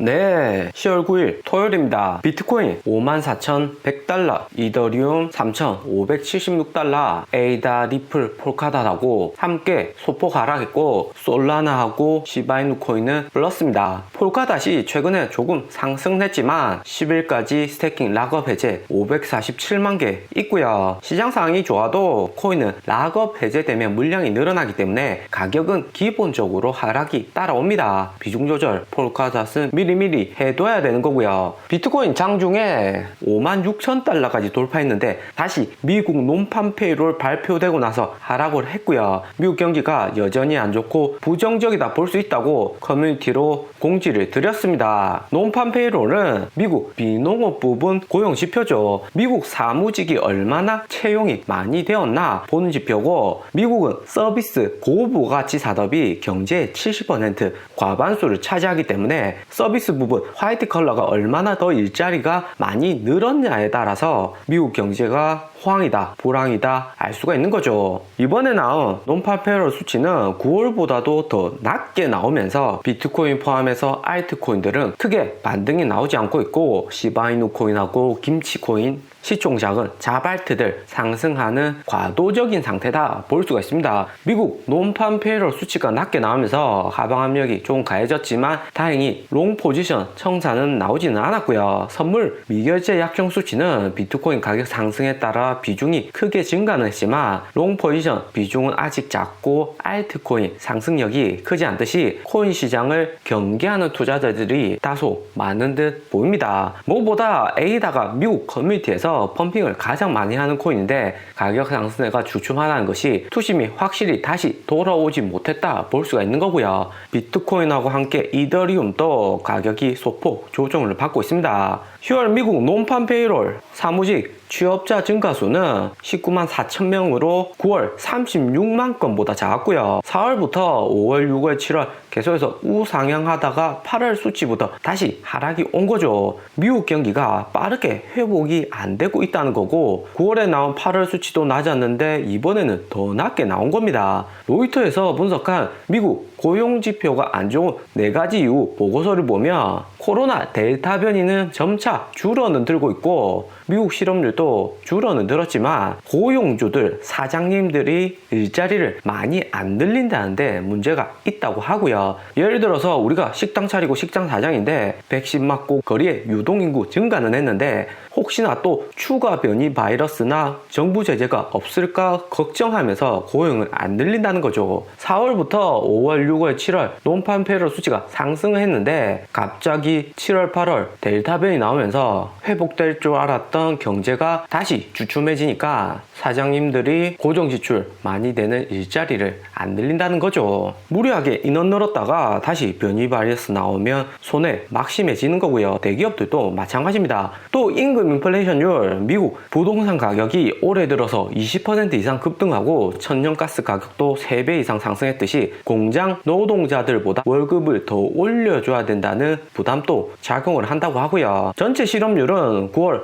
네, 10월 9일 토요일입니다. 비트코인 54,100달러, 이더리움 3,576달러, 에이다, 리플, 폴카다하고 함께 소폭 하락했고 솔라나하고 시바이누 코인은 불렀습니다. 폴카닷이 최근에 조금 상승했지만 10일까지 스태킹 락업 해제 547만 개 있고요. 시장 상황이 좋아도 코인은 락업 해제되면 물량이 늘어나기 때문에 가격은 기본적으로 하락이 따라옵니다. 비중 조절 폴카닷은 미리 미리 해둬야 되는 거고요. 비트코인 장중에 5만 6천 달러까지 돌파했는데 다시 미국 논판 페이롤 발표되고 나서 하락을 했고요. 미국 경기가 여전히 안 좋고 부정적이다 볼 수 있다고 커뮤니티로 공지를 드렸습니다. 논판 페이롤은 미국 비농업 부분 고용 지표죠. 미국 사무직이 얼마나 채용이 많이 되었나 보는 지표고 미국은 서비스 고부가치 산업이 경제의 70% 과반수를 차지하기 때문에 서비스 부분 화이트 컬러가 얼마나 더 일자리가 많이 늘었냐에 따라서 미국 경제가 호황이다, 불황이다 알 수가 있는 거죠. 이번에 나온 논파페럴 수치는 9월보다도 더 낮게 나오면서 비트코인 포함해서 알트코인들은 크게 반등이 나오지 않고 있고 시바이누 코인하고 김치코인 시총작은 자발트들 상승하는 과도적인 상태다 볼 수가 있습니다. 미국 논판 페이럴 수치가 낮게 나오면서 하방 압력이 좀 가해졌지만 다행히 롱 포지션 청산은 나오지는 않았고요. 선물 미결제 약정 수치는 비트코인 가격 상승에 따라 비중이 크게 증가는 했지만 롱 포지션 비중은 아직 작고 알트코인 상승력이 크지 않듯이 코인 시장을 경계하는 투자자들이 다소 많은 듯 보입니다. 무엇보다 에이다가 미국 커뮤니티에서 펌핑을 가장 많이 하는 코인인데 가격 상승세가 주춤하다는 것이 투심이 확실히 다시 돌아오지 못했다 볼 수가 있는 거고요. 비트코인하고 함께 이더리움도 가격이 소폭 조정을 받고 있습니다. 10월 미국 논판 페이롤 사무직 취업자 증가수는 19만 4천 명으로 9월 36만 건보다 작았고요. 4월부터 5월, 6월, 7월 계속해서 우상향하다가 8월 수치부터 다시 하락이 온 거죠. 미국 경기가 빠르게 회복이 안 되고 있다는 거고 9월에 나온 8월 수치도 낮았는데 이번에는 더 낮게 나온 겁니다. 로이터에서 분석한 미국 고용 지표가 안 좋은 네 가지 이유 보고서를 보면 코로나 델타 변이는 점차 줄어는 들고 있고 미국 실업률도 줄어는 들었지만 고용주들 사장님들이 일자리를 많이 안 늘린다는데 문제가 있다고 하고요. 예를 들어서 우리가 식당 차리고 식당 사장인데 백신 맞고 거리에 유동인구 증가는 했는데 혹시나 또 추가 변이 바이러스나 정부 제재가 없을까 걱정하면서 고용을 안 늘린다는 거죠. 4월부터 5월, 6월, 7월 논판 페럴 수치가 상승했는데 갑자기 7월, 8월 델타 변이 나오면서 회복될 줄 알았던 경제가 다시 주춤해지니까 사장님들이 고정 지출 많이 되는 일자리를 안 늘린다는 거죠. 무리하게 인원 늘었다가 다시 변이 바이러스 나오면 손해 막심해지는 거고요. 대기업들도 마찬가지입니다. 또 임금 인플레이션율 미국 부동산 가격이 올해 들어서 20% 이상 급등하고 천연가스 가격도 3배 이상 상승했듯이 공장 노동자들보다 월급을 더 올려줘야 된다는 부담도 작용을 한다고 하고요. 전체 실업률은 9월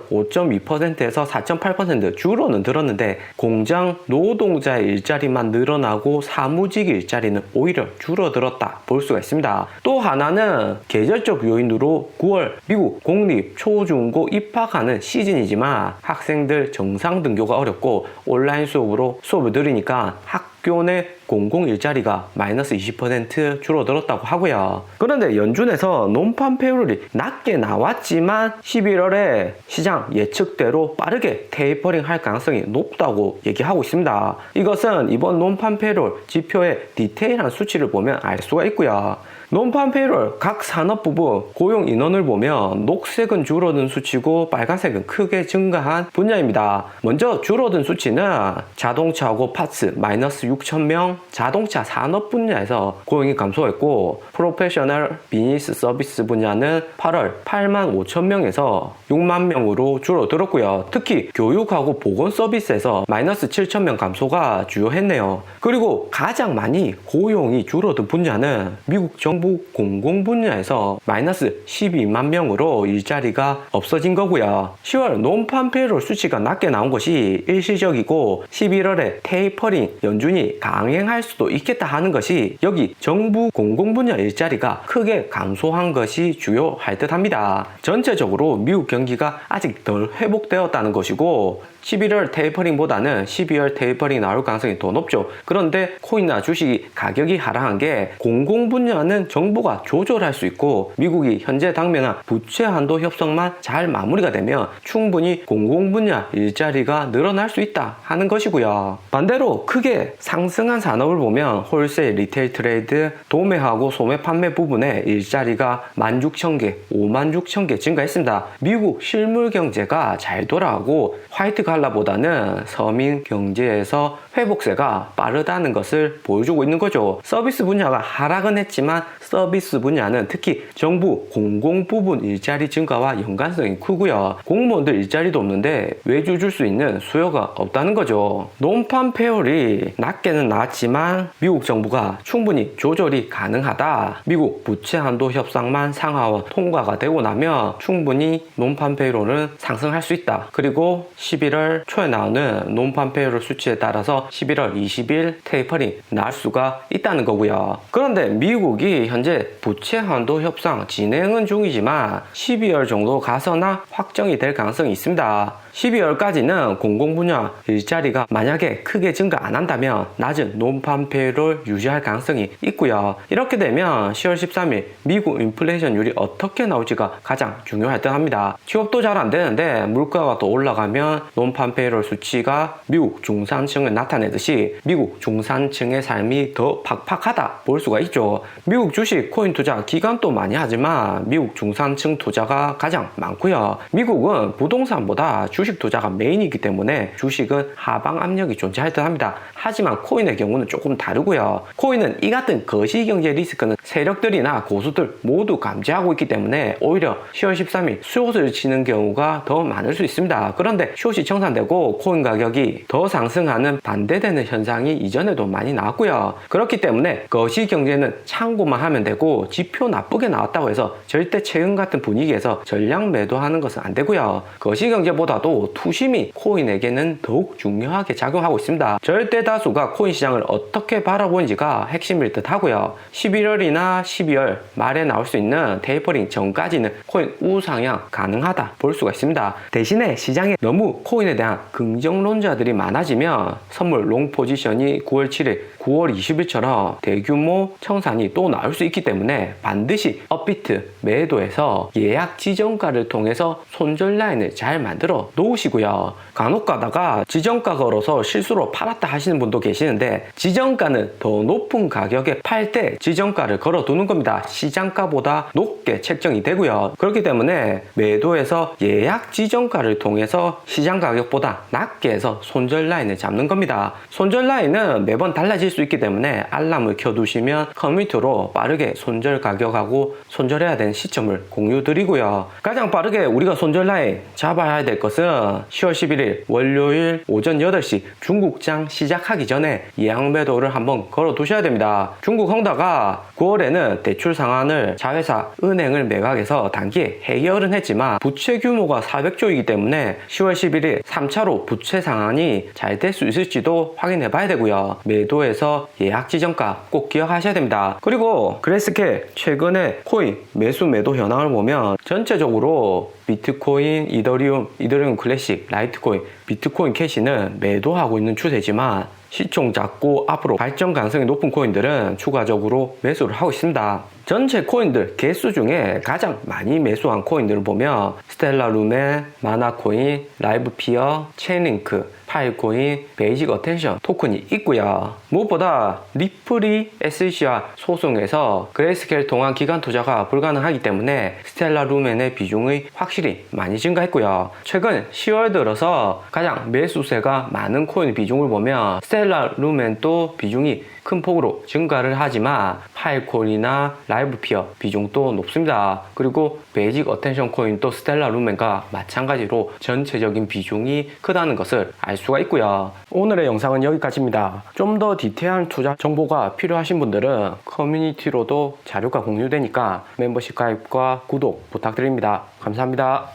5.2%에서 4.8% 줄어는 들었는데 공장 노동자의 일자리만 늘어나고 사무직 일자리는 오히려 줄어들었다 볼 수가 있습니다. 또 하나는 계절적 요인으로 9월 미국 공립 초중고 입학하는 시즌이지만 학생들 정상 등교가 어렵고 온라인 수업으로 수업을 들으니까 학 교 내 공공 일자리가 마이너스 20% 줄어들었다고 하고요. 그런데 연준에서 논판 페이롤이 낮게 나왔지만 11월에 시장 예측대로 빠르게 테이퍼링 할 가능성이 높다고 얘기하고 있습니다. 이것은 이번 논판 페이롤 지표의 디테일한 수치를 보면 알 수가 있고요. 논판 페이롤 각 산업 부분 고용 인원을 보면 녹색은 줄어든 수치고 빨간색은 크게 증가한 분야입니다. 먼저 줄어든 수치는 자동차하고 파츠 마이너스 6,000명, 자동차 산업 분야에서 고용이 감소했고 프로페셔널 비즈니스 서비스 분야는 8월 8만 5천 명에서 6만 명으로 줄어들었고요. 특히 교육하고 보건 서비스에서 마이너스 7천 명 감소가 주요했네요. 그리고 가장 많이 고용이 줄어든 분야는 미국 정부 정부 공공 분야에서 마이너스 12만 명으로 일자리가 없어진 거고요. 10월 논판 페이롤 수치가 낮게 나온 것이 일시적이고 11월에 테이퍼링 연준이 강행할 수도 있겠다 하는 것이 여기 정부 공공 분야 일자리가 크게 감소한 것이 주요할 듯합니다. 전체적으로 미국 경기가 아직 덜 회복되었다는 것이고 11월 테이퍼링보다는 12월 테이퍼링 나올 가능성이 더 높죠. 그런데 코인이나 주식이 가격이 하락한 게 공공 분야는 정부가 조절할 수 있고 미국이 현재 당면한 부채 한도 협상만 잘 마무리가 되면 충분히 공공 분야 일자리가 늘어날 수 있다 하는 것이고요. 반대로 크게 상승한 산업을 보면 홀세일, 리테일 트레이드, 도매하고 소매 판매 부분에 일자리가 16,000개, 56,000개 증가했습니다. 미국 실물 경제가 잘 돌아가고 화이트 갈라보다는 서민 경제에서 회복세가 빠르다는 것을 보여주고 있는 거죠. 서비스 분야가 하락은 했지만 서비스 분야는 특히 정부 공공 부분 일자리 증가와 연관성이 크고요. 공무원들 일자리도 없는데 외주 줄 수 있는 수요가 없다는 거죠. 논판 페어리 낮게는 나왔지만 미국 정부가 충분히 조절이 가능하다. 미국 부채 한도 협상만 상하와 통과가 되고 나면 충분히 논판 페이롤은 상승할 수 있다. 그리고 11월 초에 나오는 논판 페이롤 수치에 따라서 11월 20일 테이퍼링 나올 수가 있다는 거고요. 그런데 미국이 현재 부채 한도 협상 진행은 중이지만 12월 정도 가서나 확정이 될 가능성이 있습니다. 12월까지는 공공 분야 일자리가 만약에 크게 증가 안 한다면 낮은 논판 페이롤 유지할 가능성이 있고요. 이렇게 되면 10월 13일 미국 인플레이션율이 어떻게 나올지가 가장 중요할 듯 합니다. 취업도 잘 안 되는데 물가가 또 올라가면 논판 페이롤 수치가 미국 중산층을 나타내듯이 미국 중산층의 삶이 더 팍팍하다 볼 수가 있죠. 미국 주식 코인 투자 기간도 많이 하지만 미국 중산층 투자가 가장 많고요. 미국은 부동산보다 주식 투자가 메인이기 때문에 주식은 하방 압력이 존재할 듯 합니다. 하지만 코인의 경우는 조금 다르고요. 코인은 이 같은 거시경제 리스크는 세력들이나 고수들 모두 감지하고 있기 때문에 오히려 10월 13일 수요를 치는 경우가 더 많을 수 있습니다. 그런데 숏이 청산되고 코인 가격이 더 상승하는 반대되는 현상이 이전에도 많이 나왔고요. 그렇기 때문에 거시경제는 참고만 하면 되고 지표 나쁘게 나왔다고 해서 절대 최근 같은 분위기에서 전량 매도하는 것은 안 되고요. 거시경제보다도 투심이 코인에게는 더욱 중요하게 작용하고 있습니다. 절대 다수가 코인 시장을 어떻게 바라보는지가 핵심일 듯 하고요. 11월이나 12월 말에 나올 수 있는 테이퍼링 전까지는 코인 우상향 가능하다 볼 수가 있습니다. 대신에 시장에 너무 코인에 대한 긍정론자들이 많아지면 선물 롱 포지션이 9월 7일, 9월 20일처럼 대규모 청산이 또 나올 수 있기 때문에 반드시 업비트 매도에서 예약 지정가를 통해서 손절 라인을 잘 만들어 놓 으시고요. 간혹 가다가 지정가 걸어서 실수로 팔았다 하시는 분도 계시는데 지정가는 더 높은 가격에 팔 때 지정가를 걸어 두는 겁니다. 시장가보다 높게 책정이 되고요. 그렇기 때문에 매도에서 예약 지정가를 통해서 시장 가격보다 낮게 해서 손절 라인을 잡는 겁니다. 손절 라인은 매번 달라질 수 있기 때문에 알람을 켜두시면 커뮤니티로 빠르게 손절 가격하고 손절해야 되는 시점을 공유 드리고요. 가장 빠르게 우리가 손절 라인 잡아야 될 것은 10월 11일 월요일 오전 8시 중국장 시작하기 전에 예약 매도를 한번 걸어 두셔야 됩니다. 중국 헝다가 9월에는 대출 상환을 자회사 은행을 매각해서 단기에 해결은 했지만 부채 규모가 400조이기 때문에 10월 11일 3차로 부채 상환이 잘 될 수 있을지도 확인해 봐야 되고요. 매도에서 예약 지정가 꼭 기억하셔야 됩니다. 그리고 그레스케 최근에 코인 매수 매도 현황을 보면 전체적으로 비트코인, 이더리움, 이더리움 클래식, 라이트코인, 비트코인 캐시는 매도하고 있는 추세지만 시총 작고 앞으로 발전 가능성이 높은 코인들은 추가적으로 매수를 하고 있습니다. 전체 코인들 개수 중에 가장 많이 매수한 코인들을 보면 스텔라 루멘, 마나코인, 라이브피어, 체인링크, 파일코인, 베이직 어텐션 토큰이 있고요. 무엇보다 리플이 SEC와 소송에서 그레이스케일 동안 기간 투자가 불가능하기 때문에 스텔라 루멘의 비중이 확실히 많이 증가했고요. 최근 10월 들어서 가장 매수세가 많은 코인 비중을 보면 스텔라 루멘도 비중이 큰 폭으로 증가를 하지만 파일콜이나 라이브 피어 비중도 높습니다. 그리고 베이직 어텐션 코인도 스텔라 루멘과 마찬가지로 전체적인 비중이 크다는 것을 알 수가 있고요. 오늘의 영상은 여기까지입니다. 좀 더 디테일한 투자 정보가 필요하신 분들은 커뮤니티로도 자료가 공유되니까 멤버십 가입과 구독 부탁드립니다. 감사합니다.